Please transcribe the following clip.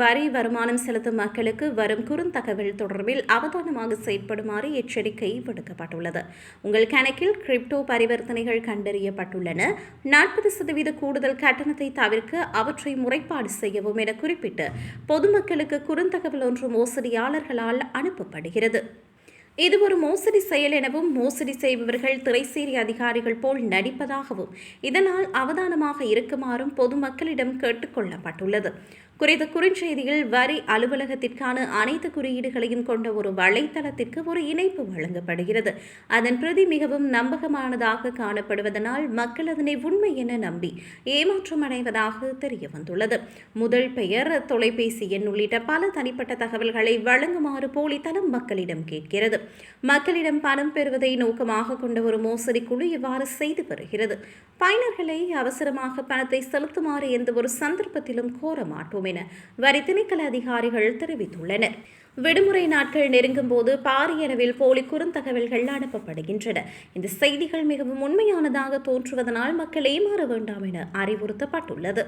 வரி வருமானம் செலுத்தும் மக்களுக்கு வரும் குறுந்தகவல் தொடர்பில் அவதானமாக செயற்படுமாறு எச்சரிக்கை விடுக்கப்பட்டுள்ளது. உங்கள் கணக்கில் கிரிப்டோ பரிவர்த்தனைகள் கண்டறியப்பட்டுள்ளன. நாற்பது சதவீத கூடுதல் கட்டணத்தை தவிர்க்க அவற்றை முறைப்பாடு செய்யவும் என குறிப்பிட்டு பொதுமக்களுக்கு குறுந்தகவல் ஒன்று மோசடியாளர்களால் அனுப்பப்படுகிறது. இது ஒரு மோசடி செயல் எனவும் மோசடி செய்பவர்கள் திரைசேரி அதிகாரிகள் போல் நடிப்பதாகவும் இதனால் அவதானமாக இருக்குமாறும் பொதுமக்களிடம் கேட்டுக்கொள்ளப்பட்டுள்ளது குறித்த குறுஞ்செய்தியில் வரி அலுவலகத்திற்கான அனைத்து குறியீடுகளையும் கொண்ட ஒரு வலைத்தளத்திற்கு ஒரு இணைப்பு வழங்கப்படுகிறது. அதன் பிரதி மிகவும் நம்பகமானதாக காணப்படுவதனால் மக்கள் அதனை உண்மை என நம்பி ஏமாற்றம் அடைவதாக தெரிய வந்துள்ளது. முதல் பெயர் தொலைபேசி எண் உள்ளிட்ட பல தனிப்பட்ட தகவல்களை வழங்குமாறு போலித்தனம் மக்களிடம் கேட்கிறது. மக்களிடம் பணம் பெறுவதை நோக்கமாக கொண்ட ஒரு மோசடி குழு இவ்வாறு செய்து வருகிறது. பயனர்களை அவசரமாக பணத்தை செலுத்துமாறு எந்த ஒரு சந்தர்ப்பத்திலும் கோர மாட்டோம் என வரி திணைக்கள அதிகாரிகள் தெரிவித்துள்ளனர். விடுமுறை நாட்கள் நெருங்கும் போது பாரிய அளவில் போலி குறுந்தகவல்கள் அனுப்பப்படுகின்றன. இந்த செய்திகள் மிகவும் உண்மையானதாக தோன்றுவதனால் மக்கள் ஏமாற வேண்டாம் என அறிவுறுத்தப்பட்டுள்ளது.